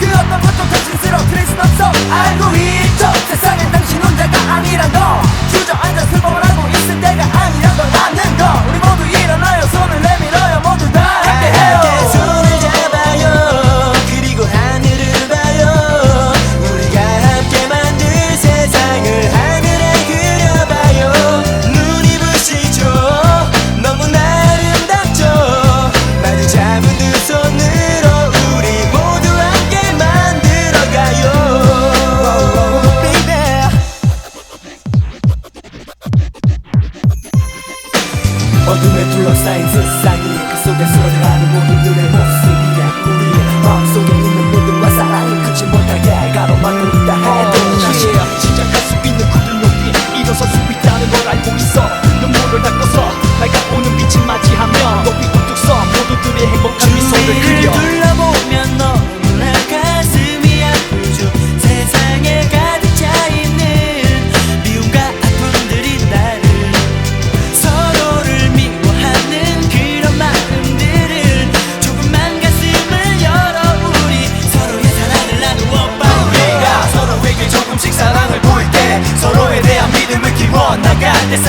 그 어떤 것도 당신스러워 그럴 순 없어 알고 있죠. 세상엔 당신 혼자가 아니란 거 주저앉아 슬퍼라.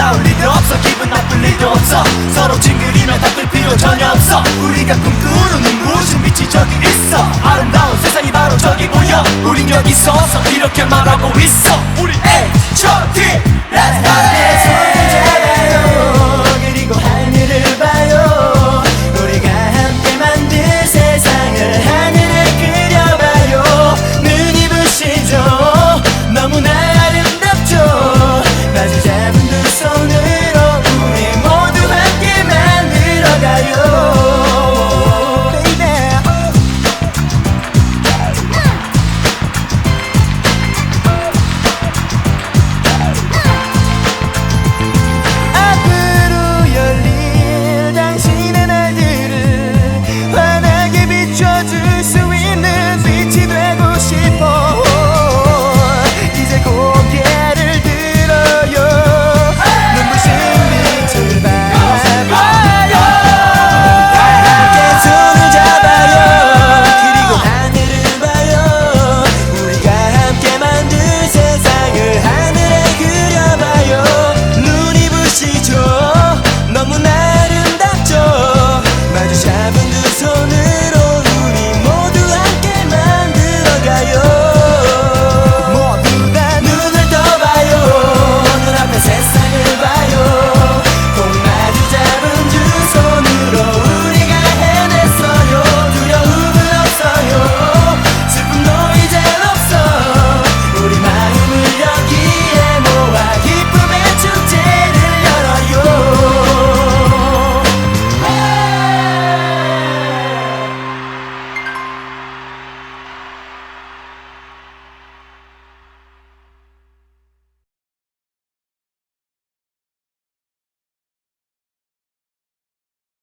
싸울 일도 없어. 기분 나쁠 리도 없어. 서로 징그리며 다툴 필요 전혀 없어. 우리가 꿈꾸는 무슨 빛이 저기 있어. 아름다운 세상이 바로 저기 보여. 우린 여기 서서 이렇게 말하고 있어. 우리 H.O.T. Let's go!